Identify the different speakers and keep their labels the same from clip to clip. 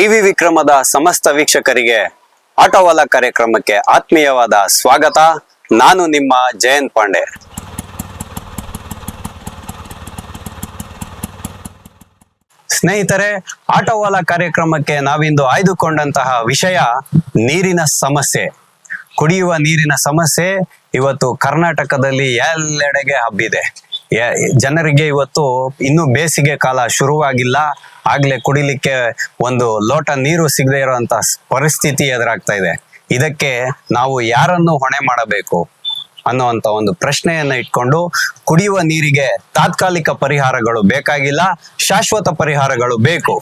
Speaker 1: TV ವಿಕ್ರಮದ ಸಮಸ್ತ ವೀಕ್ಷಕರಿಗೆ ಆಟೋವಾಲ ಕಾರ್ಯಕ್ರಮಕ್ಕೆ ಆತ್ಮೀಯವಾದ ಸ್ವಾಗತ. ನಾನು ನಿಮ್ಮ ಜಯಂತ್ ಪಾಂಡೆ. ಸ್ನೇಹಿತರೆ ಆಟೋವಾಲ ಕಾರ್ಯಕ್ರಮಕ್ಕೆ ನಾವಿಂದು ಆಯ್ದುಕೊಂಡಂತಹ ವಿಷಯ ನೀರಿನ ಸಮಸ್ಯೆ. ಕುಡಿಯುವ ನೀರಿನ ಸಮಸ್ಯೆ ಇವತ್ತು ಕರ್ನಾಟಕದಲ್ಲಿ ಎಲ್ಲೆಡೆಗೆ ಹಬ್ಬಿದೆ. ಜನರಿಗೆ ಇವತ್ತು ಇನ್ನು ಬೇಸಿಗೆ ಕಾಲ ಶುರುವಾಗಿಲ್ಲ. ಆಗ್ಲೇ ಕುಡಿಲಿಕ್ಕೆ ಒಂದು ಲೋಟ ನೀರು ಸಿಗದೆ ಇರುವಂತ ಪರಿಸ್ಥಿತಿ ಎದುರಾಗ್ತಾ ಇದೆ. ಇದಕ್ಕೆ ನಾವು ಯಾರನ್ನು ಹೊಣೆ ಮಾಡಬೇಕು? ಅನ್ನುವಂತ ಒಂದು ಪ್ರಶ್ನೆಯನ್ನ ಇಟ್ಕೊಂಡು ಕುಡಿಯುವ ನೀರಿಗೆ ತಾತ್ಕಾಲಿಕ ಪರಿಹಾರಗಳು ಬೇಕಾಗಿಲ್ಲ, ಶಾಶ್ವತ ಪರಿಹಾರಗಳು ಬೇಕು.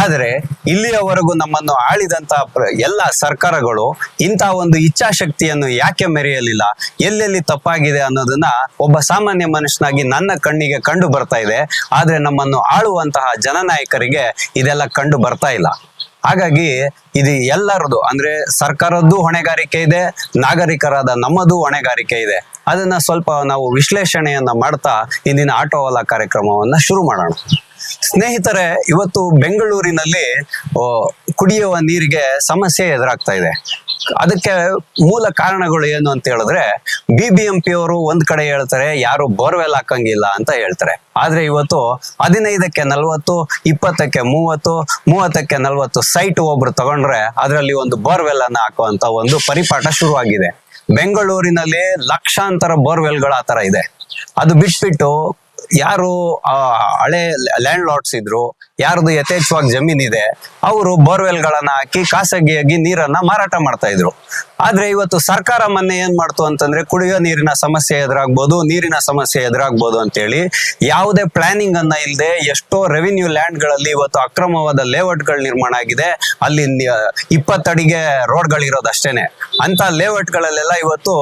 Speaker 1: ಆದರೆ ಇಲ್ಲಿಯವರೆಗೂ ನಮ್ಮನ್ನು ಆಳಿದಂತ ಎಲ್ಲ ಸರ್ಕಾರಗಳು ಇಂತಹ ಒಂದು ಇಚ್ಛಾಶಕ್ತಿಯನ್ನು ಯಾಕೆ ಮೆರೆಯಲಿಲ್ಲ, ಎಲ್ಲೆಲ್ಲಿ ತಪ್ಪಾಗಿದೆ ಅನ್ನೋದನ್ನ ಒಬ್ಬ ಸಾಮಾನ್ಯ ಮನುಷ್ಯನಾಗಿ ನನ್ನ ಕಣ್ಣಿಗೆ ಕಂಡು ಬರ್ತಾ ಇದೆ. ಆದ್ರೆ ನಮ್ಮನ್ನು ಆಳುವಂತಹ ಜನನಾಯಕರಿಗೆ ಇದೆಲ್ಲ ಕಂಡು ಬರ್ತಾ ಇಲ್ಲ. ಹಾಗಾಗಿ ಇದು ಎಲ್ಲರದು, ಅಂದ್ರೆ ಸರ್ಕಾರದ್ದು ಹೊಣೆಗಾರಿಕೆ ಇದೆ, ನಾಗರಿಕರಾದ ನಮ್ಮದು ಹೊಣೆಗಾರಿಕೆ ಇದೆ. ಅದನ್ನ ಸ್ವಲ್ಪ ನಾವು ವಿಶ್ಲೇಷಣೆಯನ್ನ ಮಾಡ್ತಾ ಇಂದಿನ ಆಟೋವಾಲ ಕಾರ್ಯಕ್ರಮವನ್ನ ಶುರು ಮಾಡೋಣ. ಸ್ನೇಹಿತರೆ, ಇವತ್ತು ಬೆಂಗಳೂರಿನಲ್ಲಿ ಕುಡಿಯುವ ನೀರಿಗೆ ಸಮಸ್ಯೆ ಎದುರಾಗ್ತಾ ಇದೆ. ಅದಕ್ಕೆ ಮೂಲ ಕಾರಣಗಳು ಏನು ಅಂತ ಹೇಳಿದ್ರೆ ಬಿ ಬಿ ಎಂ ಪಿ ಅವರು ಒಂದ್ ಕಡೆ ಹೇಳ್ತಾರೆ, ಯಾರು ಬೋರ್ವೆಲ್ ಹಾಕಂಗಿಲ್ಲ ಅಂತ ಹೇಳ್ತಾರೆ. ಆದ್ರೆ ಇವತ್ತು ಹದಿನೈದಕ್ಕೆ ನಲ್ವತ್ತು, ಇಪ್ಪತ್ತಕ್ಕೆ ಮೂವತ್ತು, ಮೂವತ್ತಕ್ಕೆ ನಲ್ವತ್ತು ಸೈಟ್ ಒಬ್ರು ತಗೊಂಡ್ರೆ ಅದರಲ್ಲಿ ಒಂದು ಬೋರ್ವೆಲ್ ಅನ್ನ ಹಾಕುವಂತ ಒಂದು ಪರಿಪಾಠ ಶುರುವಾಗಿದೆ. ಬೆಂಗಳೂರಿನಲ್ಲಿ ಲಕ್ಷಾಂತರ ಬೋರ್ವೆಲ್ಗಳು ಆತರ ತರ ಇದೆ. ಅದು ಬಿಟ್ಬಿಟ್ಟು ಯಾರು ಹಳೆ ಲ್ಯಾಂಡ್ ಲಾರ್ಡ್ಸ್ ಇದ್ರು ಯಾರ್ದು ಯಥೇಚ್ಛವಾಗಿ ಜಮೀನಿದೆ, ಅವರು ಬೋರ್ವೆಲ್ಗಳನ್ನ ಹಾಕಿ ಖಾಸಗಿಯಾಗಿ ನೀರನ್ನ ಮಾರಾಟ ಮಾಡ್ತಾ ಇದ್ರು. ಆದ್ರೆ ಇವತ್ತು ಸರ್ಕಾರ ಮೊನ್ನೆ ಏನ್ ಮಾಡ್ತು ಅಂತಂದ್ರೆ ಕುಡಿಯೋ ನೀರಿನ ಸಮಸ್ಯೆ ಎದುರಾಗ್ಬೋದು, ನೀರಿನ ಸಮಸ್ಯೆ ಎದುರಾಗ್ಬೋದು ಅಂತೇಳಿ ಯಾವುದೇ ಪ್ಲಾನಿಂಗ್ ಅನ್ನ ಇಲ್ಲದೆ ಎಷ್ಟೋ ರೆವಿನ್ಯೂ ಲ್ಯಾಂಡ್ಗಳಲ್ಲಿ ಇವತ್ತು ಅಕ್ರಮವಾದ ಲೇಔಟ್ಗಳು ನಿರ್ಮಾಣ ಆಗಿದೆ. ಅಲ್ಲಿ ಇಪ್ಪತ್ತಡಿಗೆ ರೋಡ್ ಅಷ್ಟೇನೆ ಅಂತ ಲೇಔಟ್ ಗಳಲ್ಲೆಲ್ಲ ಇವತ್ತು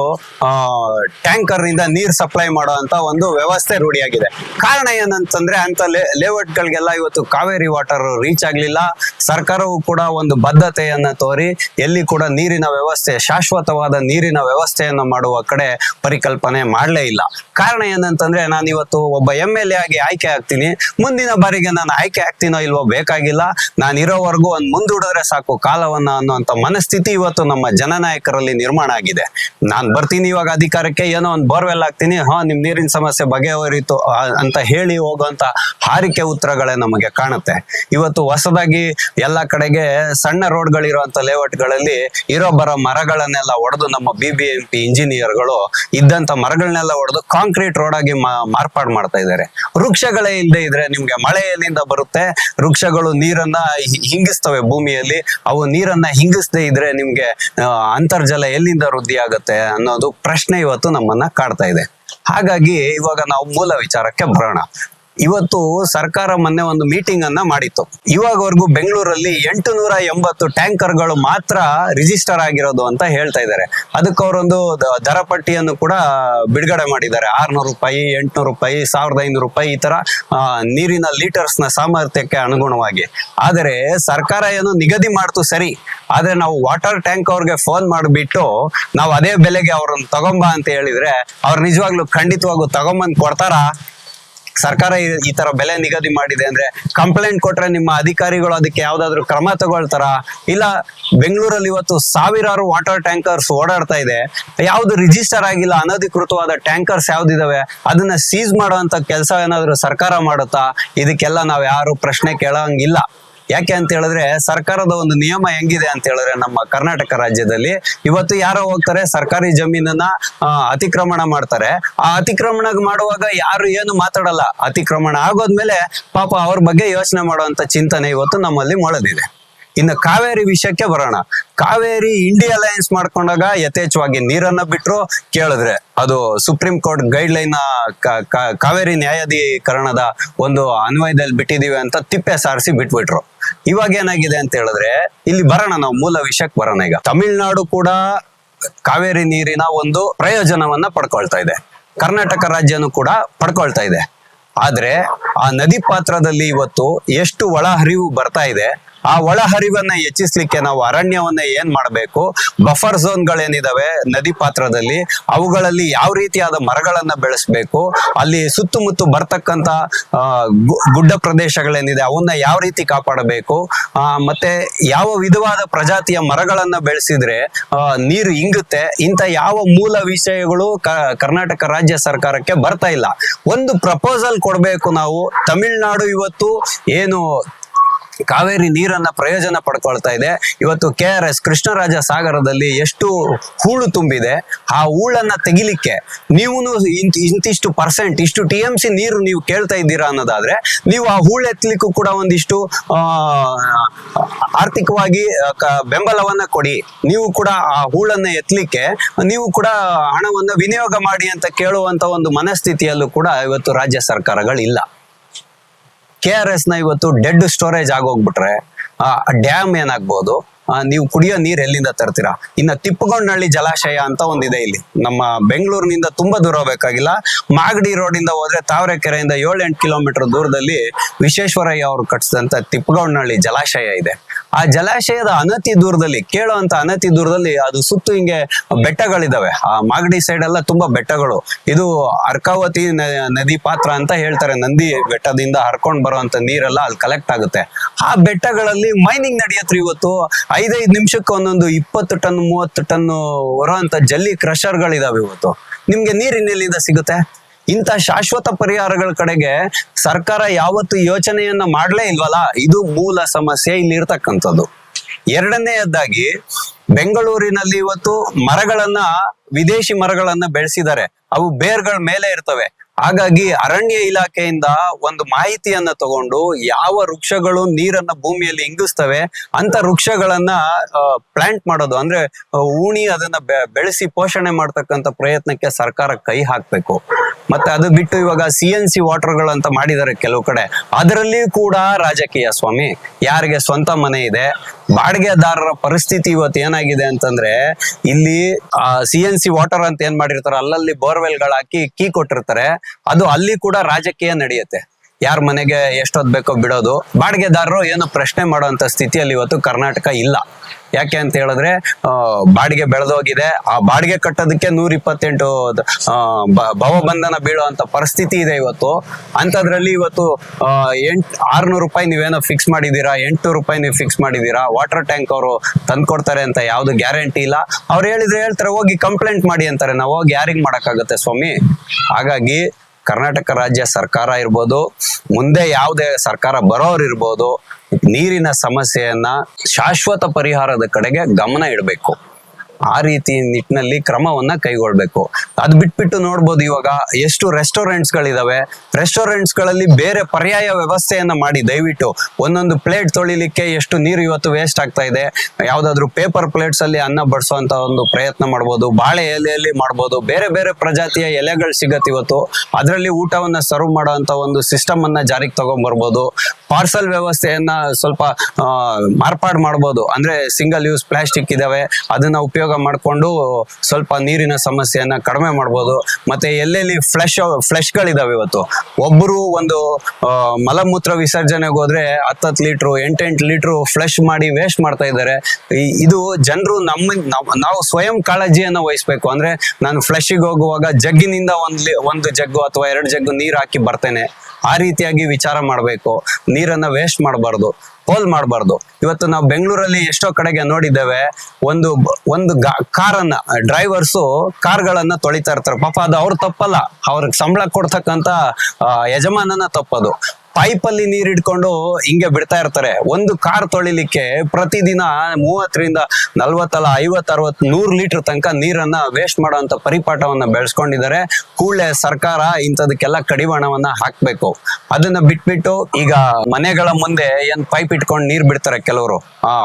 Speaker 1: ಟ್ಯಾಂಕರ್ನಿಂದ ನೀರ್ ಸಪ್ಲೈ ಮಾಡೋ ಅಂತ ಒಂದು ವ್ಯವಸ್ಥೆ ರೂಢಿಯಾಗಿದೆ. ಕಾರಣ ಏನಂತಂದ್ರೆ ಅಂತ ಲೇಔಟ್ ಗಳಿಗೆಲ್ಲ ಇವತ್ತು ಕಾವೇರಿ ವಾಟರ್ ರೀಚ್ ಆಗ್ಲಿಲ್ಲ. ಸರ್ಕಾರವು ಕೂಡ ಒಂದು ಬದ್ಧತೆಯನ್ನ ತೋರಿ, ಎಲ್ಲಿ ಕೂಡ ನೀರಿನ ವ್ಯವಸ್ಥೆ, ಶಾಶ್ವತವಾದ ನೀರಿನ ವ್ಯವಸ್ಥೆಯನ್ನು ಮಾಡುವ ಕಡೆ ಪರಿಕಲ್ಪನೆ ಮಾಡಲೇ ಇಲ್ಲ. ಕಾರಣ ಏನಂತಂದ್ರೆ ನಾನು ಇವತ್ತು ಒಬ್ಬ ಎಂ ಎಲ್ ಎ ಆಗಿ ಆಯ್ಕೆ ಆಗ್ತೀನಿ. ಮುಂದಿನ ಬಾರಿಗೆ ನಾನು ಆಯ್ಕೆ ಆಗ್ತೀನೋ ಇಲ್ವೋ ಬೇಕಾಗಿಲ್ಲ. ನಾನು ಇರೋವರೆಗೂ ಒಂದು ಮುಂದೂಡಿದ್ರೆ ಸಾಕು ಕಾಲವನ್ನ ಅನ್ನುವಂತ ಮನಸ್ಥಿತಿ ಇವತ್ತು ನಮ್ಮ ಜನನಾಯಕರಲ್ಲಿ ನಿರ್ಮಾಣ ಆಗಿದೆ. ನಾನ್ ಬರ್ತೀನಿ ಇವಾಗ ಅಧಿಕಾರಕ್ಕೆ, ಏನೋ ಒಂದು ಬೋರ್ವೆಲ್ ಹಾಕ್ತೀನಿ, ಹಾ, ನಿಮ್ ನೀರಿನ ಸಮಸ್ಯೆ ಬಗೆಹರಿತು ಅಂತ ಹೇಳಿ ಹೋಗುವಂತ ಹಾರಿಕೆ ಉತ್ತರಗಳೇ ನಮಗೆ ಕಾಣುತ್ತೆ. ಇವತ್ತು ಹೊಸದಾಗಿ ಎಲ್ಲ ಕಡೆಗೆ ಸಣ್ಣ ರೋಡ್ಗಳಿರುವಂತ ಲೇಔಟ್ಗಳಲ್ಲಿ ಇರೋ ಬರೋ ಮರಗಳನ್ನೆಲ್ಲ ಒಡೆದು ನಮ್ಮ ಬಿ ಬಿ ಎಂ ಪಿ ಇಂಜಿನಿಯರ್ಗಳು ಇದ್ದಂತ ಮರಗಳನ್ನೆಲ್ಲ ಒಡೆದು ಕಾಂಕ್ರೀಟ್ ರೋಡ್ ಆಗಿ ಮಾರ್ಪಾಡು ಮಾಡ್ತಾ ಇದ್ದಾರೆ. ವೃಕ್ಷಗಳೇ ಇಲ್ಲದೆ ಇದ್ರೆ ನಿಮ್ಗೆ ಮಳೆ ಎಲ್ಲಿಂದ ಬರುತ್ತೆ. ವೃಕ್ಷಗಳು ನೀರನ್ನ ಹಿಂಗಿಸ್ತವೆ ಭೂಮಿಯಲ್ಲಿ. ಅವು ನೀರನ್ನ ಹಿಂಗಿಸದೆ ಇದ್ರೆ ನಿಮ್ಗೆ ಅಂತರ್ಜಲ ಎಲ್ಲಿಂದ ವೃದ್ಧಿ ಆಗುತ್ತೆ ಅನ್ನೋದು ಪ್ರಶ್ನೆ ಇವತ್ತು ನಮ್ಮನ್ನ ಕಾಡ್ತಾ ಇದೆ. ಹಾಗಾಗಿ ಇವಾಗ ನಾವು ಮೂಲ ವಿಚಾರಕ್ಕೆ ಬರೋಣ. ಇವತ್ತು ಸರ್ಕಾರ ಮೊನ್ನೆ ಒಂದು ಮೀಟಿಂಗ್ ಅನ್ನ ಮಾಡಿತ್ತು. ಇವಾಗವರೆಗೂ ಬೆಂಗಳೂರಲ್ಲಿ ಎಂಟು ನೂರ ಎಂಬತ್ತು ಟ್ಯಾಂಕರ್ಗಳು ಮಾತ್ರ ರಿಜಿಸ್ಟರ್ ಆಗಿರೋದು ಅಂತ ಹೇಳ್ತಾ ಇದ್ದಾರೆ. ಅದಕ್ಕೆ ಅವರೊಂದು ದರ ಪಟ್ಟಿಯನ್ನು ಕೂಡ ಬಿಡುಗಡೆ ಮಾಡಿದ್ದಾರೆ. ಆರ್ನೂರು ರೂಪಾಯಿ, ಎಂಟ್ನೂರು ರೂಪಾಯಿ, ಸಾವಿರದ ಐನೂರು ರೂಪಾಯಿ ಈ ತರ ನೀರಿನ ಲೀಟರ್ಸ್ನ ಸಾಮರ್ಥ್ಯಕ್ಕೆ ಅನುಗುಣವಾಗಿ. ಆದರೆ ಸರ್ಕಾರ ಏನು ನಿಗದಿ ಮಾಡ್ತು ಸರಿ. ಆದ್ರೆ ನಾವು ವಾಟರ್ ಟ್ಯಾಂಕ್ ಅವ್ರಿಗೆ ಫೋನ್ ಮಾಡಿಬಿಟ್ಟು ನಾವು ಅದೇ ಬೆಲೆಗೆ ಅವ್ರನ್ನ ತಗೊಂಬ ಅಂತ ಹೇಳಿದ್ರೆ ಅವ್ರು ನಿಜವಾಗ್ಲೂ ಖಂಡಿತವಾಗೂ ತಗೊಂಬಂದ್ ಕೊಡ್ತಾರಾ? ಸರ್ಕಾರ ಈ- ತರ ಬೆಲೆ ನಿಗದಿ ಮಾಡಿದೆ ಅಂದ್ರೆ ಕಂಪ್ಲೇಂಟ್ ಕೊಟ್ರೆ ನಿಮ್ಮ ಅಧಿಕಾರಿಗಳು ಅದಕ್ಕೆ ಯಾವ್ದಾದ್ರು ಕ್ರಮ ತಗೊಳ್ತಾರ? ಇಲ್ಲ, ಬೆಂಗಳೂರಲ್ಲಿ ಇವತ್ತು ಸಾವಿರಾರು ವಾಟರ್ ಟ್ಯಾಂಕರ್ಸ್ ಓಡಾಡ್ತಾ ಇದೆ. ಯಾವ್ದು ರಿಜಿಸ್ಟರ್ ಆಗಿಲ್ಲ, ಅನಧಿಕೃತವಾದ ಟ್ಯಾಂಕರ್ಸ್ ಯಾವ್ದಿದಾವೆ? ಅದನ್ನ ಸೀಸ್ ಮಾಡುವಂತ ಕೆಲಸ ಏನಾದ್ರು ಸರ್ಕಾರ ಮಾಡುತ್ತಾ? ಇದಕ್ಕೆಲ್ಲ ನಾವ್ ಯಾರು ಪ್ರಶ್ನೆ ಕೇಳಂಗಿಲ್ಲ. ಯಾಕೆ ಅಂತ ಹೇಳಿದ್ರೆ ಸರ್ಕಾರದ ಒಂದು ನಿಯಮ ಹೆಂಗಿದೆ ಅಂತ ಹೇಳಿದ್ರೆ ನಮ್ಮ ಕರ್ನಾಟಕ ರಾಜ್ಯದಲ್ಲಿ ಇವತ್ತು ಯಾರೋ ಹೋಗ್ತಾರೆ, ಸರ್ಕಾರಿ ಜಮೀನನ್ನ ಅತಿಕ್ರಮಣ ಮಾಡ್ತಾರೆ. ಆ ಅತಿಕ್ರಮಣ ಮಾಡುವಾಗ ಯಾರು ಏನು ಮಾತಾಡಲ್ಲ. ಅತಿಕ್ರಮಣ ಆಗೋದ್ಮೇಲೆ ಪಾಪ ಅವ್ರ ಬಗ್ಗೆ ಯೋಚನೆ ಮಾಡುವಂತ ಚಿಂತನೆ ಇವತ್ತು ನಮ್ಮಲ್ಲಿ ಮೊಳದಿದೆ. ಇನ್ನು ಕಾವೇರಿ ವಿಷಯಕ್ಕೆ ಬರೋಣ. ಕಾವೇರಿ ಇಂಡಿಯಾ ಅಲಯನ್ಸ್ ಮಾಡ್ಕೊಂಡಾಗ ಯಥೇಚ್ಛವಾಗಿ ನೀರನ್ನ ಬಿಟ್ರು ಕೇಳಿದ್ರೆ ಅದು supreme court guideline Kaveri ನ್ಯಾಯಾಧೀಕರಣದ ಒಂದು ಅನ್ವಯದಲ್ಲಿ ಬಿಟ್ಟಿದೀವಿ ಅಂತ ತಿಪ್ಪೆ ಸಾರಿಸಿ ಬಿಟ್ಬಿಟ್ರು. ಇವಾಗ ಏನಾಗಿದೆ ಅಂತ ಹೇಳಿದ್ರೆ ಇಲ್ಲಿ ಬರೋಣ ನಾವು ಮೂಲ ವಿಷಯಕ್ಕೆ ಬರೋಣ ಈಗ. ತಮಿಳ್ನಾಡು ಕೂಡ ಕಾವೇರಿ ನೀರಿನ ಒಂದು ಪ್ರಯೋಜನವನ್ನ ಪಡ್ಕೊಳ್ತಾ ಇದೆ. ಕರ್ನಾಟಕ ರಾಜ್ಯನು ಕೂಡ ಪಡ್ಕೊಳ್ತಾ ಇದೆ. ಆದ್ರೆ ಆ ನದಿ ಪಾತ್ರದಲ್ಲಿ ಇವತ್ತು ಎಷ್ಟು ಒಳ ಹರಿವು ಬರ್ತಾ ಇದೆ ಆ ಒಳಹರಿವನ್ನ ಹೆಚ್ಚಿಸ್ಲಿಕ್ಕೆ ನಾವು ಅರಣ್ಯವನ್ನ ಏನ್ ಮಾಡಬೇಕು? ಬಫರ್ ಝೋನ್ಗಳೇನಿದಾವೆ ನದಿ ಪಾತ್ರದಲ್ಲಿ, ಅವುಗಳಲ್ಲಿ ಯಾವ ರೀತಿಯಾದ ಮರಗಳನ್ನ ಬೆಳೆಸಬೇಕು? ಅಲ್ಲಿ ಸುತ್ತಮುತ್ತ ಬರ್ತಕ್ಕಂತ ಗುಡ್ಡ ಪ್ರದೇಶಗಳೇನಿದೆ, ಅವನ್ನ ಯಾವ ರೀತಿ ಕಾಪಾಡಬೇಕು? ಮತ್ತೆ ಯಾವ ವಿಧವಾದ ಪ್ರಜಾತಿಯ ಮರಗಳನ್ನ ಬೆಳೆಸಿದ್ರೆ ನೀರು ಇಂಗುತ್ತೆ? ಇಂಥ ಯಾವ ಮೂಲ ವಿಷಯಗಳು ಕರ್ನಾಟಕ ರಾಜ್ಯ ಸರ್ಕಾರಕ್ಕೆ ಬರ್ತಾ ಇಲ್ಲ. ಒಂದು ಪ್ರಪೋಸಲ್ ಕೊಡಬೇಕು ನಾವು. ತಮಿಳ್ನಾಡು ಇವತ್ತು ಏನು ಕಾವೇರಿ ನೀರನ್ನ ಪ್ರಯೋಜನ ಪಡ್ಕೊಳ್ತಾ ಇದೆ. ಇವತ್ತು ಕೆ ಆರ್ ಎಸ್ ಕೃಷ್ಣರಾಜ ಸಾಗರದಲ್ಲಿ ಎಷ್ಟು ಹೂಳು ತುಂಬಿದೆ, ಆ ಹೂಳನ್ನ ತೆಗಿಲಿಕ್ಕೆ ನೀವು ಇಂತಿಷ್ಟು ಪರ್ಸೆಂಟ್ ಇಷ್ಟು ಟಿ ಎಂ ಸಿ ನೀರು ನೀವು ಕೇಳ್ತಾ ಇದ್ದೀರಾ ಅನ್ನೋದಾದ್ರೆ, ನೀವು ಆ ಹೂಳು ಎತ್ತಲಿಕ್ಕೂ ಕೂಡ ಒಂದಿಷ್ಟು ಆರ್ಥಿಕವಾಗಿ ಬೆಂಬಲವನ್ನ ಕೊಡಿ. ನೀವು ಕೂಡ ಆ ಹೂಳನ್ನ ಎತ್ತಲಿಕ್ಕೆ ನೀವು ಕೂಡ ಹಣವನ್ನ ವಿನಿಯೋಗ ಮಾಡಿ ಅಂತ ಕೇಳುವಂತ ಒಂದು ಮನಸ್ಥಿತಿಯಲ್ಲೂ ಕೂಡ ಇವತ್ತು ರಾಜ್ಯ ಸರ್ಕಾರಗಳಿಲ್ಲ. ಕೆ ಆರ್ ಎಸ್ನ ಇವತ್ತು ಡೆಡ್ ಸ್ಟೋರೇಜ್ ಆಗೋಗ್ಬಿಟ್ರೆ, ಆ ಡ್ಯಾಮ್ ಏನಾಗ್ಬೋದು? ನೀವು ಕುಡಿಯೋ ನೀರ್ ಎಲ್ಲಿಂದ ತರ್ತೀರಾ? ಇನ್ನ ತಿಪ್ಪಗೊಂಡನಹಳ್ಳಿ ಜಲಾಶಯ ಅಂತ ಒಂದಿದೆ ಇಲ್ಲಿ. ನಮ್ಮ ಬೆಂಗಳೂರಿನಿಂದ ತುಂಬಾ ದೂರ ಹೋಗ್ಬೇಕಾಗಿಲ್ಲ. ಮಾಗಡಿ ರೋಡ್ ಇಂದ ಹೋದ್ರೆ ತಾವರೆಕೆರೆಯಿಂದ ಏಳು ಎಂಟು ಕಿಲೋಮೀಟರ್ ದೂರದಲ್ಲಿ ವಿಶ್ವೇಶ್ವರಯ್ಯ ಅವರು ಕಟ್ಟಿಸಿದಂತ ತಿಪ್ಪಗೊಂಡನಹಳ್ಳಿ ಜಲಾಶಯ ಇದೆ. ಆ ಜಲಾಶಯದ ಅನತಿ ದೂರದಲ್ಲಿ, ಕೇಳುವಂತ ಅನತಿ ದೂರದಲ್ಲಿ ಅದು ಸುತ್ತು ಹಿಂಗೆ ಬೆಟ್ಟಗಳಿದಾವೆ. ಆ ಮಾಗಡಿ ಸೈಡ್ ಎಲ್ಲ ತುಂಬಾ ಬೆಟ್ಟಗಳು. ಇದು ಅರ್ಕಾವತಿ ನದಿ ಪಾತ್ರ ಅಂತ ಹೇಳ್ತಾರೆ. ನಂದಿ ಬೆಟ್ಟದಿಂದ ಹರ್ಕೊಂಡ್ ಬರುವಂತ ನೀರೆಲ್ಲ ಅಲ್ಲಿ ಕಲೆಕ್ಟ್ ಆಗುತ್ತೆ. ಆ ಬೆಟ್ಟಗಳಲ್ಲಿ ಮೈನಿಂಗ್ ನಡೆಯತ್ರಿ ಇವತ್ತು. ಐದೈದು ನಿಮಿಷಕ್ಕೆ ಒಂದೊಂದು ಇಪ್ಪತ್ತು ಟನ್, ಮೂವತ್ತು ಟನ್ ಬರುವಂತ ಜಲ್ಲಿ ಕ್ರಷರ್ಗಳಿದಾವೆ ಇವತ್ತು. ನಿಮ್ಗೆ ನೀರಿನೆಲ್ಲಿಂದ ಸಿಗುತ್ತೆ? ಇಂಥ ಶಾಶ್ವತ ಪರಿಹಾರಗಳ ಕಡೆಗೆ ಸರ್ಕಾರ ಯಾವತ್ತು ಯೋಚನೆಯನ್ನ ಮಾಡ್ಲೇ ಇಲ್ವಲ್ಲ? ಇದು ಮೂಲ ಸಮಸ್ಯೆ ಇಲ್ಲಿ ಇರ್ತಕ್ಕಂಥದ್ದು ಎರಡನೆಯದಾಗಿ ಬೆಂಗಳೂರಿನಲ್ಲಿ ಇವತ್ತು ಮರಗಳನ್ನ, ವಿದೇಶಿ ಮರಗಳನ್ನ ಬೆಳೆಸಿದ್ದಾರೆ. ಅವು ಬೇರ್ಗಳ ಮೇಲೆ ಇರ್ತವೆ. ಹಾಗಾಗಿ ಅರಣ್ಯ ಇಲಾಖೆಯಿಂದ ಒಂದು ಮಾಹಿತಿಯನ್ನ ತಗೊಂಡು ಯಾವ ವೃಕ್ಷಗಳು ನೀರನ್ನ ಭೂಮಿಯಲ್ಲಿ ಇಂಗಿಸ್ತವೆ ಅಂತ ವೃಕ್ಷಗಳನ್ನ ಪ್ಲಾಂಟ್ ಮಾಡೋದು. ಅಂದ್ರೆ ಊಣಿ ಅದನ್ನ ಬೆಳೆಸಿ ಪೋಷಣೆ ಮಾಡ್ತಕ್ಕಂಥ ಪ್ರಯತ್ನಕ್ಕೆ ಸರ್ಕಾರ ಕೈ ಹಾಕ್ಬೇಕು. ಮತ್ತೆ ಅದು ಬಿಟ್ಟು ಇವಾಗ ಸಿ ಎನ್ ಸಿ ಅಂತ ಮಾಡಿದ್ದಾರೆ ಕೆಲವು ಕಡೆ. ಅದರಲ್ಲಿ ಕೂಡ ರಾಜಕೀಯ ಸ್ವಾಮಿ. ಯಾರಿಗೆ ಸ್ವಂತ ಮನೆ ಇದೆ ಬಾಡಿಗೆದಾರರ ಪರಿಸ್ಥಿತಿ ಇವತ್ತು ಏನಾಗಿದೆ ಅಂತಂದ್ರೆ, ಇಲ್ಲಿ ಸಿ ಎನ್ ಸಿ ವಾಟರ್ ಅಂತ ಏನ್ ಮಾಡಿರ್ತಾರೆ, ಅಲ್ಲಲ್ಲಿ ಬೋರ್ವೆಲ್ಗಳು ಹಾಕಿ ಕೀ ಕೊಟ್ಟಿರ್ತಾರೆ. ಅದು ಅಲ್ಲಿ ಕೂಡ ರಾಜಕೀಯ ನಡೆಯುತ್ತೆ. ಯಾರ ಮನೆಗೆ ಎಷ್ಟೊತ್ ಬೇಕೋ ಬಿಡೋದು. ಬಾಡಿಗೆದಾರರು ಏನು ಪ್ರಶ್ನೆ ಮಾಡುವಂತ ಸ್ಥಿತಿಯಲ್ಲಿ ಇವತ್ತು ಕರ್ನಾಟಕ ಇಲ್ಲ. ಯಾಕೆ ಅಂತ ಹೇಳಿದ್ರೆ ಬಾಡಿಗೆ ಬೆಳೆದೋಗಿದೆ. ಆ ಬಾಡಿಗೆ ಕಟ್ಟೋದಕ್ಕೆ ನೂರ ಇಪ್ಪತ್ತೆಂಟು ಭವಬಂಧನ ಬೀಳುವಂತ ಪರಿಸ್ಥಿತಿ ಇದೆ ಇವತ್ತು. ಅಂಥದ್ರಲ್ಲಿ ಇವತ್ತು ಎಂಟ್, ಆರ್ನೂರು ರೂಪಾಯಿ ನೀವೇನೋ ಫಿಕ್ಸ್ ಮಾಡಿದೀರಾ ಎಂಟು ರೂಪಾಯಿ ನೀವು ಫಿಕ್ಸ್ ಮಾಡಿದೀರಾ ವಾಟರ್ ಟ್ಯಾಂಕ್ ಅವರು ತಂದ್ಕೊಡ್ತಾರೆ ಅಂತ ಯಾವ್ದು ಗ್ಯಾರಂಟಿ ಇಲ್ಲ. ಅವ್ರು ಹೇಳಿದ್ರೆ ಹೇಳ್ತಾರೆ, ಹೋಗಿ ಕಂಪ್ಲೇಂಟ್ ಮಾಡಿ ಅಂತಾರೆ. ನಾವು ಹೋಗಿ ಯಾರಿಗ್ ಮಾಡಕ್ಕಾಗತ್ತೆ ಸ್ವಾಮಿ? ಹಾಗಾಗಿ ಕರ್ನಾಟಕ ರಾಜ್ಯ ಸರ್ಕಾರ ಇರ್ಬೋದು, ಮುಂದೆ ಯಾವುದೇ ಸರ್ಕಾರ ಬರೋರು ಇರ್ಬೋದು ನೀರಿನ ಸಮಸ್ಯೆಯನ್ನ ಶಾಶ್ವತ ಪರಿಹಾರದ ಕಡೆಗೆ ಗಮನ ಇಡಬೇಕು. ಆ ರೀತಿ ನಿಟ್ಟಿನಲ್ಲಿ ಕ್ರಮವನ್ನ ಕೈಗೊಳ್ಬೇಕು. ಅದ್ ಬಿಟ್ಬಿಟ್ಟು ನೋಡ್ಬೋದು ಇವಾಗ ಎಷ್ಟು ರೆಸ್ಟೋರೆಂಟ್ಸ್ ಗಳಿದಾವೆ ರೆಸ್ಟೋರೆಂಟ್ಸ್ಗಳಲ್ಲಿ ಬೇರೆ ಪರ್ಯಾಯ ವ್ಯವಸ್ಥೆಯನ್ನ ಮಾಡಿ, ದಯವಿಟ್ಟು ಒಂದೊಂದು ಪ್ಲೇಟ್ ತೊಳಿಲಿಕ್ಕೆ ಎಷ್ಟು ನೀರು ಇವತ್ತು ವೇಸ್ಟ್ ಆಗ್ತಾ ಇದೆ. ಯಾವ್ದಾದ್ರು ಪೇಪರ್ ಪ್ಲೇಟ್ಸ್ ಅಲ್ಲಿ ಅನ್ನ ಬಡಿಸುವಂತ ಒಂದು ಪ್ರಯತ್ನ ಮಾಡ್ಬೋದು, ಬಾಳೆ ಎಲೆಯಲ್ಲಿ ಮಾಡ್ಬೋದು, ಬೇರೆ ಬೇರೆ ಪ್ರಜಾತಿಯ ಎಲೆಗಳು ಸಿಗತ್ತೆ ಇವತ್ತು. ಅದರಲ್ಲಿ ಊಟವನ್ನ ಸರ್ವ್ ಮಾಡುವಂತ ಒಂದು ಸಿಸ್ಟಮ್ ಅನ್ನ ಜಾರಿಗೆ ತಗೊಂಡ್ಬರ್ಬೋದು ಪಾರ್ಸಲ್ ವ್ಯವಸ್ಥೆಯನ್ನ ಸ್ವಲ್ಪ ಮಾರ್ಪಾಡು ಮಾಡ್ಬೋದು. ಅಂದ್ರೆ ಸಿಂಗಲ್ ಯೂಸ್ ಪ್ಲಾಸ್ಟಿಕ್ ಇದಾವೆ. ಅದನ್ನ ಉಪಯೋಗ ಮಾಡಿಕೊಂಡು ಸ್ವಲ್ಪ ನೀರಿನ ಸಮಸ್ಯೆಯನ್ನ ಕಡಿಮೆ ಮಾಡ್ಬೋದು. ಮತ್ತೆ ಎಲ್ಲೆಲ್ಲಿ ಫ್ಲೆಶ್ ಗಳಿದಾವೆ ಇವತ್ತು. ಒಬ್ಬರು ಒಂದು ಮಲಮೂತ್ರ ವಿಸರ್ಜನೆಗೆ ಹೋದ್ರೆ ಹತ್ತತ್ತು ಲೀಟ್ರು, ಎಂಟೆಂಟು ಲೀಟ್ರು ಫ್ಲಶ್ ಮಾಡಿ ವೇಸ್ಟ್ ಮಾಡ್ತಾ ಇದ್ದಾರೆ. ಇದು ಜನರು ನಮ್ಮ ನಾವು ಸ್ವಯಂ ಕಾಳಜಿಯನ್ನ ವಹಿಸ್ಬೇಕು. ಅಂದ್ರೆ ನಾನು ಫ್ಲಶ್ಗೆ ಹೋಗುವಾಗ ಜಗ್ಗಿನಿಂದ ಒಂದ್ ಒಂದು ಜಗ್ಗು ಅಥವಾ ಎರಡು ಜಗ್ಗು ನೀರು ಹಾಕಿ ಬರ್ತೇನೆ. ಆ ರೀತಿಯಾಗಿ ವಿಚಾರ ಮಾಡಬೇಕು. ನೀರನ್ನ ವೇಸ್ಟ್ ಮಾಡಬಾರ್ದು. ಪೋಲ್ ಮಾಡಬಾರ್ದು. ಇವತ್ತು ನಾವು ಬೆಂಗಳೂರಲ್ಲಿ ಎಷ್ಟೋ ಕಡೆಗೆ ನೋಡಿದ್ದೇವೆ, ಒಂದು ಒಂದು ಕಾರನ್ನ ಡ್ರೈವರ್ಸು ಕಾರ್ಗಳನ್ನ ತೊಳಿತಾ ಇರ್ತಾರೆ. ಪಾಪ ಅದು ಅವ್ರು ತಪ್ಪಲ್ಲ. ಅವ್ರಿಗೆ ಸಂಬಳ ಕೊಡ್ತಕ್ಕಂತ ಯಜಮಾನನ ತಪ್ಪದು. ಪೈಪ್ ಅಲ್ಲಿ ನೀರ್ ಇಟ್ಕೊಂಡು ಹಿಂಗೆ ಬಿಡ್ತಾ ಇರ್ತಾರೆ. ಒಂದು ಕಾರ್ ತೊಳಿಲಿಕ್ಕೆ ಪ್ರತಿದಿನ ಮೂವತ್ತರಿಂದ ನಲ್ವತ್ತಲ್ಲ ಐವತ್ ಅರವತ್ ನೂರ್ ಲೀಟರ್ ತನಕ ನೀರನ್ನ ವೇಸ್ಟ್ ಮಾಡುವಂತ ಪರಿಪಾಠವನ್ನ ಬೆಳೆಸ್ಕೊಂಡಿದ್ದಾರೆ. ಕೂಡಲೇ ಸರ್ಕಾರ ಇಂಥದಕ್ಕೆಲ್ಲ ಕಡಿವಾಣವನ್ನ ಹಾಕ್ಬೇಕು. ಅದನ್ನ ಬಿಟ್ಬಿಟ್ಟು ಈಗ ಮನೆಗಳ ಮುಂದೆ ಏನ್ ಪೈಪ್ ಇಟ್ಕೊಂಡು ನೀರ್ ಬಿಡ್ತಾರೆ ಕೆಲವರು.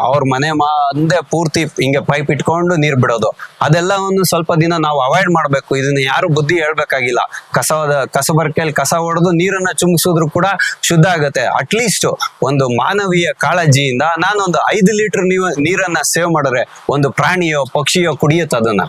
Speaker 1: ಅವ್ರ ಮನೆ ಮುಂದೆ ಪೂರ್ತಿ ಹಿಂಗೆ ಪೈಪ್ ಇಟ್ಕೊಂಡು ನೀರ್ ಬಿಡೋದು. ಅದೆಲ್ಲವನ್ನು ಸ್ವಲ್ಪ ದಿನ ನಾವು ಅವಾಯ್ಡ್ ಮಾಡ್ಬೇಕು. ಇದನ್ನ ಯಾರು ಬುದ್ಧಿ ಹೇಳ್ಬೇಕಾಗಿಲ್ಲ. ಕಸದ ಕಸಬರ್ಕೆಯಲ್ಲಿ ಕಸ ಹೊಡೆದು ನೀರನ್ನ ಚುಮ್ಸಿದ್ರು ಕೂಡ ಶುದ್ಧ ಆಗುತ್ತೆ. ಅಟ್ಲೀಸ್ಟ್ ಒಂದು ಮಾನವೀಯ ಕಾಳಜಿಯಿಂದ ನಾನೊಂದು ಐದು ಲೀಟರ್ ನೀವು, ನೀರನ್ನ ಸೇವ್ ಮಾಡಿದ್ರೆ ಒಂದು ಪ್ರಾಣಿಯೋ ಪಕ್ಷಿಯೋ ಕುಡಿಯುತ್ತೆ ಅದನ್ನ.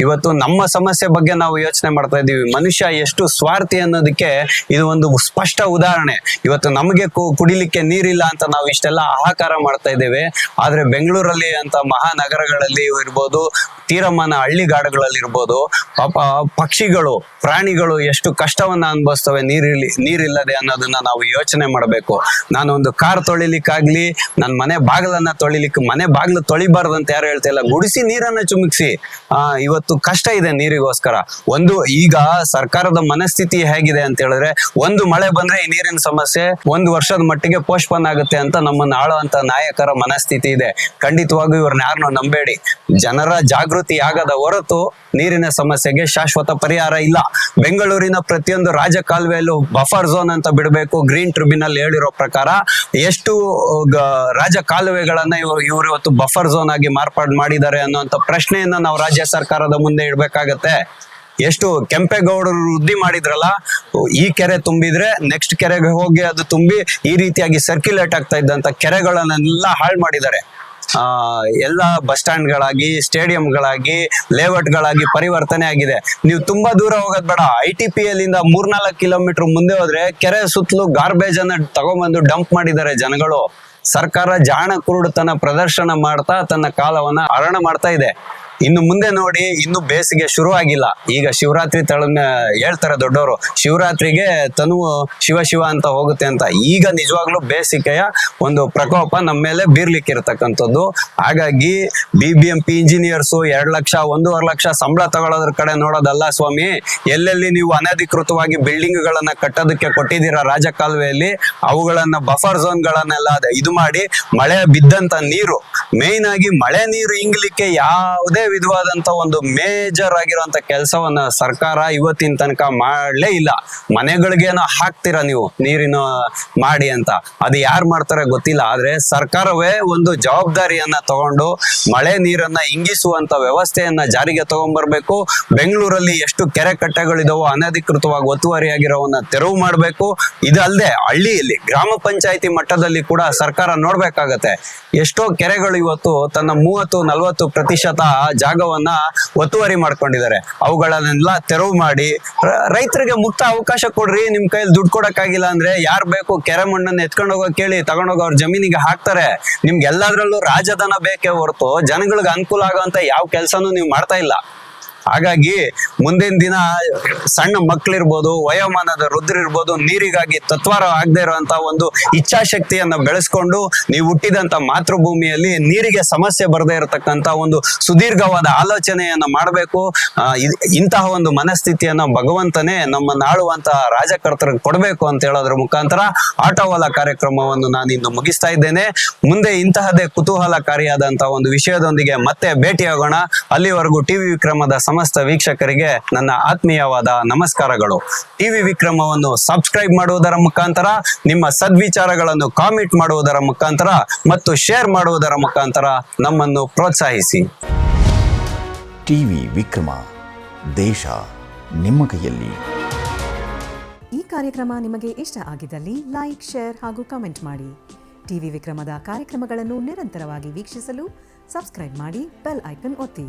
Speaker 1: ಇವತ್ತು ನಮ್ಮ ಸಮಸ್ಯೆ ಬಗ್ಗೆ ನಾವು ಯೋಚನೆ ಮಾಡ್ತಾ ಇದ್ದೀವಿ. ಮನುಷ್ಯ ಎಷ್ಟು ಸ್ವಾರ್ಥಿ ಅನ್ನೋದಕ್ಕೆ ಇದು ಒಂದು ಸ್ಪಷ್ಟ ಉದಾಹರಣೆ. ಇವತ್ತು ನಮಗೆ ಕುಡಿಲಿಕ್ಕೆ ನೀರಿಲ್ಲ ಅಂತ ನಾವು ಇಷ್ಟೆಲ್ಲ ಆಹಾಕಾರ ಮಾಡ್ತಾ ಇದ್ದೇವೆ. ಆದ್ರೆ ಬೆಂಗಳೂರಲ್ಲಿ ಅಂತ ಮಹಾನಗರಗಳಲ್ಲಿ ಇರ್ಬೋದು, ತೀರಮಾನ ಹಳ್ಳಿಗಾಡುಗಳಲ್ಲಿ ಇರ್ಬೋದು ಪಾಪ ಪಕ್ಷಿಗಳು, ಪ್ರಾಣಿಗಳು ಎಷ್ಟು ಕಷ್ಟವನ್ನ ಅನುಭವಿಸ್ತವೆ, ನೀರಿಲ್ಲಿ, ನೀರಿಲ್ಲದೆ ಅನ್ನೋದನ್ನ ನಾವು ಯೋಚನೆ ಮಾಡಬೇಕು. ನಾನು ಒಂದು ಕಾರ್ ತೊಳಿಲಿಕ್ಕಾಗ್ಲಿ ನನ್ನ ಮನೆ ಬಾಗಿಲನ್ನ ತೊಳಿಲಿಕ್ಕೆ ಮನೆ ಬಾಗಿಲು ಅಂತ ಯಾರು ಹೇಳ್ತಾ ಇಲ್ಲ. ಗುಡಿಸಿ ನೀರನ್ನ ಚುಮುಕ್ಸಿ. ಆ, ಇವತ್ತು ಕಷ್ಟ ಇದೆ ನೀರಿಗೋಸ್ಕರ. ಒಂದು, ಈಗ ಸರ್ಕಾರದ ಮನಸ್ಥಿತಿ ಹೇಗಿದೆ ಅಂತ ಹೇಳಿದ್ರೆ, ಒಂದು ಮಳೆ ಬಂದ್ರೆ ಈ ನೀರಿನ ಸಮಸ್ಯೆ, ಒಂದು ವರ್ಷದ ಮಟ್ಟಿಗೆ ಪೋಸ್ಟ್ಪೋನ್ ಆಗುತ್ತೆ ಅಂತ ನಮ್ಮನ್ನ ಆಳುವಂತ ನಾಯಕರ ಮನಸ್ಥಿತಿ ಇದೆ. ಖಂಡಿತವಾಗೂ ಇವ್ರನ್ನ ಯಾರನ್ನೂ ನಂಬೇಡಿ. ಜನರ ಜಾಗೃತಿ ಆಗದ ಹೊರತು ನೀರಿನ ಸಮಸ್ಯೆಗೆ ಶಾಶ್ವತ ಪರಿಹಾರ ಇಲ್ಲ. ಬೆಂಗಳೂರಿನ ಪ್ರತಿಯೊಂದು ರಾಜಕಾಲುವೆಯಲ್ಲೂ ಬಫರ್ ಝೋನ್ ಅಂತ ಬಿಡಬೇಕು. ಗ್ರೀನ್ ಟ್ರಿಬ್ಯುನಲ್ ಹೇಳಿರೋ ಪ್ರಕಾರ ಎಷ್ಟು ರಾಜ ಕಾಲುವೆಗಳನ್ನ ಇವರು ಇವತ್ತು ಬಫರ್ ಝೋನ್ ಆಗಿ ಮಾರ್ಪಾಡು ಮಾಡಿದ್ದಾರೆ ಅನ್ನುವಂತ ಪ್ರಶ್ನೆಯನ್ನ ನಾವು ರಾಜ್ಯ ಸರ್ಕಾರದ ಮುಂದೆ ಇಡ್ಬೇಕಾಗತ್ತೆ. ಎಷ್ಟು ಕೆಂಪೇಗೌಡರು ವೃದ್ಧಿ ಮಾಡಿದ್ರಲ್ಲ, ಈ ಕೆರೆ ತುಂಬಿದ್ರೆ ನೆಕ್ಸ್ಟ್ ಕೆರೆಗೆ ಹೋಗಿ ಅದು ತುಂಬಿ ಈ ರೀತಿಯಾಗಿ ಸರ್ಕ್ಯುಲೇಟ್ ಆಗ್ತಾ ಇದ್ದಂತ ಕೆರೆಗಳನ್ನೆಲ್ಲ ಹಾಳು ಮಾಡಿದ್ದಾರೆ. ಎಲ್ಲ ಬಸ್ ಸ್ಟ್ಯಾಂಡ್ ಗಳಾಗಿ ಸ್ಟೇಡಿಯಂಗಳಾಗಿ, ಲೇಔಟ್ಗಳಾಗಿ ಪರಿವರ್ತನೆ ಆಗಿದೆ. ನೀವು ತುಂಬಾ ದೂರ ಹೋಗೋದ್ ಬೇಡ. ಐ ಟಿ ಪಿ ಅಲ್ಲಿಂದ ಮೂರ್ನಾಲ್ಕು ಕಿಲೋಮೀಟರ್ ಮುಂದೆ ಹೋದ್ರೆ ಕೆರೆ ಸುತ್ತಲೂ ಗಾರ್ಬೇಜ್ ಅನ್ನ ತಗೊಂಡ್ಬಂದು ಡಂಪ್ ಮಾಡಿದ್ದಾರೆ ಜನಗಳು. ಸರ್ಕಾರ ಜಾಣ ಕುರುಡುತನ ಪ್ರದರ್ಶನ ಮಾಡ್ತಾ ತನ್ನ ಕಾಲವನ್ನ ಹರಣ ಮಾಡ್ತಾ ಇದೆ. ಇನ್ನು ಮುಂದೆ ನೋಡಿ, ಇನ್ನು ಬೇಸಿಗೆ ಶುರು ಆಗಿಲ್ಲ ಈಗ ಶಿವರಾತ್ರಿ ತಳನ ಹೇಳ್ತಾರೆ ದೊಡ್ಡವರು, ಶಿವರಾತ್ರಿಗೆ ತನು ಶಿವ ಶಿವ ಅಂತ ಹೋಗುತ್ತೆ ಅಂತ. ಈಗ ನಿಜವಾಗ್ಲೂ ಬೇಸಿಗೆಯ ಒಂದು ಪ್ರಕೋಪ ನಮ್ಮ ಮೇಲೆ ಬೀರ್ಲಿಕ್ಕೆ ಇರತಕ್ಕಂಥದ್ದು ಹಾಗಾಗಿ B B M P engineers ಎರಡು ಲಕ್ಷ, ಒಂದೂವರೆ ಲಕ್ಷ ಸಂಬಳ ತಗೊಳ್ಳೋದ್ರ ಕಡೆ ನೋಡೋದಲ್ಲ ಸ್ವಾಮಿ. ಎಲ್ಲೆಲ್ಲಿ ನೀವು ಅನಧಿಕೃತವಾಗಿ ಬಿಲ್ಡಿಂಗ್ ಗಳನ್ನ ಕಟ್ಟೋದಕ್ಕೆ ಕೊಟ್ಟಿದ್ದೀರಾ ರಾಜಕಾಲುವೆಯಲ್ಲಿ, ಅವುಗಳನ್ನ ಬಫರ್ ಝೋನ್ ಗಳನ್ನೆಲ್ಲ ಇದು ಮಾಡಿ ಮಳೆ ಬಿದ್ದಂತ ನೀರು. ಮೇಯ್ನ್ ಆಗಿ ಮಳೆ ನೀರು ಇಂಗ್ಲಿಕ್ಕೆ ಯಾವುದೇ ವಿಧವಾದಂತ ಒಂದು ಮೇಜರ್ ಆಗಿರುವಂತ ಕೆಲಸವನ್ನ ಸರ್ಕಾರ ಇವತ್ತಿನ ತನಕ ಮಾಡ್ಲೇ ಇಲ್ಲ. ಮನೆಗಳಿಗೇನೋ ಹಾಕ್ತೀರಾ ನೀವು ನೀರಿನ ಮಾಡಿ ಅಂತ. ಅದು ಯಾರು ಮಾಡ್ತಾರೆ ಗೊತ್ತಿಲ್ಲ, ಆದ್ರೆ ಸರ್ಕಾರವೇ ಒಂದು ಜವಾಬ್ದಾರಿಯನ್ನ ತಗೊಂಡು ಮಳೆ ನೀರನ್ನ ಇಂಗಿಸುವಂತ ವ್ಯವಸ್ಥೆಯನ್ನ ಜಾರಿಗೆ ತಗೊಂಡ್ಬರ್ಬೇಕು ಬೆಂಗಳೂರಲ್ಲಿ ಎಷ್ಟು ಕೆರೆ ಕಟ್ಟೆಗಳಿದಾವೋ ಅನಧಿಕೃತವಾಗಿ ಒತ್ತುವರಿಯಾಗಿರೋವನ್ನ ತೆರವು ಮಾಡಬೇಕು. ಇದಲ್ಲದೆ ಹಳ್ಳಿಯಲ್ಲಿ, ಗ್ರಾಮ ಪಂಚಾಯತಿ ಮಟ್ಟದಲ್ಲಿ ಕೂಡ ಸರ್ಕಾರ ನೋಡ್ಬೇಕಾಗತ್ತೆ. ಎಷ್ಟೋ ಕೆರೆಗಳು ಇವತ್ತು ತನ್ನ ಮೂವತ್ತು, ನಲವತ್ತು ಪ್ರತಿಶತ ಜಾಗವನ್ನ ಒತ್ತುವರಿ ಮಾಡ್ಕೊಂಡಿದ್ದಾರೆ. ಅವುಗಳನ್ನೆಲ್ಲ ತೆರವು ಮಾಡಿ ರೈತರಿಗೆ ಮುಕ್ತ ಅವಕಾಶ ಕೊಡ್ರಿ, ನಿಮ್ ಕೈಯಲ್ಲಿ ದುಡ್ಡು ಕೊಡಕ್ಕಾಗಿಲ್ಲ ಅಂದ್ರೆ ಯಾರ್ ಬೇಕು? ಕೆರೆ ಮಣ್ಣನ್ನು ಎತ್ಕೊಂಡು ಹೋಗೋ ಕೇಳಿ, ತಗೊಂಡೋಗ ಅವ್ರ ಜಮೀನಿಗೆ ಹಾಕ್ತಾರೆ. ನಿಮ್ಗೆ ಎಲ್ಲಾದ್ರಲ್ಲೂ ರಾಜಧನ ಬೇಕೇ ಹೊರತು ಜನಗಳಿಗೆ ಅನುಕೂಲ ಆಗೋಂತ ಯಾವ ಕೆಲಸನೂ ನೀವು ಮಾಡ್ತಾ ಇಲ್ಲ. ಹಾಗಾಗಿ ಮುಂದಿನ ದಿನ ಸಣ್ಣ ಮಕ್ಳಿರ್ಬೋದು, ವಯೋಮಾನದ ಇರ್ಬೋದು ನೀರಿಗಾಗಿ ತತ್ವಾರ ಆಗದೆ ಇರುವಂತ ಒಂದು ಇಚ್ಛಾಶಕ್ತಿಯನ್ನ ಬೆಳೆಸ್ಕೊಂಡು ನೀವು ಹುಟ್ಟಿದಂತ ಮಾತೃಭೂಮಿಯಲ್ಲಿ ನೀರಿಗೆ ಸಮಸ್ಯೆ ಬರದೇ ಇರತಕ್ಕಂತ ಒಂದು ಸುದೀರ್ಘವಾದ ಆಲೋಚನೆಯನ್ನ ಮಾಡಬೇಕು. ಇಂತಹ ಒಂದು ಮನಸ್ಥಿತಿಯನ್ನ ಭಗವಂತನೇ ನಮ್ಮನ್ನ ಆಳುವಂತ ರಾಜಕರ್ತರಿಗೆ ಕೊಡಬೇಕು ಅಂತ ಹೇಳೋದ್ರ ಮುಖಾಂತರ ಆಟೋವಾಲ ಕಾರ್ಯಕ್ರಮವನ್ನು ನಾನು ಇಂದು ಮುಗಿಸ್ತಾ ಇದ್ದೇನೆ. ಮುಂದೆ ಇಂತಹದೇ ಕುತೂಹಲಕಾರಿಯಾದಂತಹ ಒಂದು ವಿಷಯದೊಂದಿಗೆ ಮತ್ತೆ ಭೇಟಿಯಾಗೋಣ. ಅಲ್ಲಿವರೆಗೂ ಟಿವಿ ವಿಕ್ರಮದ ಸಮಸ್ತ ವೀಕ್ಷಕರಿಗೆ ನನ್ನ ಆತ್ಮೀಯವಾದ ನಮಸ್ಕಾರಗಳು. ಟಿವಿ ವಿಕ್ರಮವನ್ನು ಸಬ್ಸ್ಕ್ರೈಬ್ ಮಾಡುವುದರ ಮುಖಾಂತರ ನಿಮ್ಮ ಸದ್ವಿಚಾರಗಳನ್ನು ಕಾಮೆಂಟ್ ಮಾಡುವುದರ ಮುಖಾಂತರ ಮತ್ತು ಶೇರ್ ಮಾಡುವುದರ ಮುಖಾಂತರ ನಮ್ಮನ್ನು ಪ್ರೋತ್ಸಾಹಿಸಿ.
Speaker 2: ಟಿವಿ ವಿಕ್ರಮ ದೇಶ ನಿಮ್ಮ ಕೈಯಲ್ಲಿ.
Speaker 3: ಈ ಕಾರ್ಯಕ್ರಮ ನಿಮಗೆ ಇಷ್ಟ ಆಗಿದ್ದಲ್ಲಿ ಲೈಕ್ ಶೇರ್ ಹಾಗೂ ಕಮೆಂಟ್ ಮಾಡಿ. ಟಿವಿ ವಿಕ್ರಮದ ಕಾರ್ಯಕ್ರಮಗಳನ್ನು ನಿರಂತರವಾಗಿ ವೀಕ್ಷಿಸಲು ಸಬ್ಸ್ಕ್ರೈಬ್ ಮಾಡಿ ಬೆಲ್ ಐಕನ್ ಒತ್ತಿ.